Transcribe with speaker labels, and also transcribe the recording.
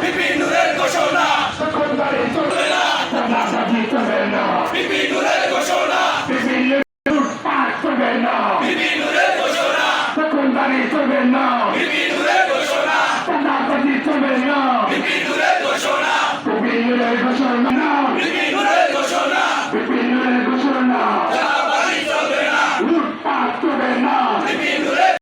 Speaker 1: বিপিনুরের ঘোষণা। সকলদারি চলবে না দাদাবাজি চলবে না বিপিনুরের ঘোষণা। বিপিনুর পার চলবে না বিপিনুরের ঘোষণা। সকলদারি চলবে না বিপিনুরের ঘোষণা দাদাবাজি চলবে না
Speaker 2: বিপিনুরের ঘোষণা। বিপিনুরের ঘোষণা।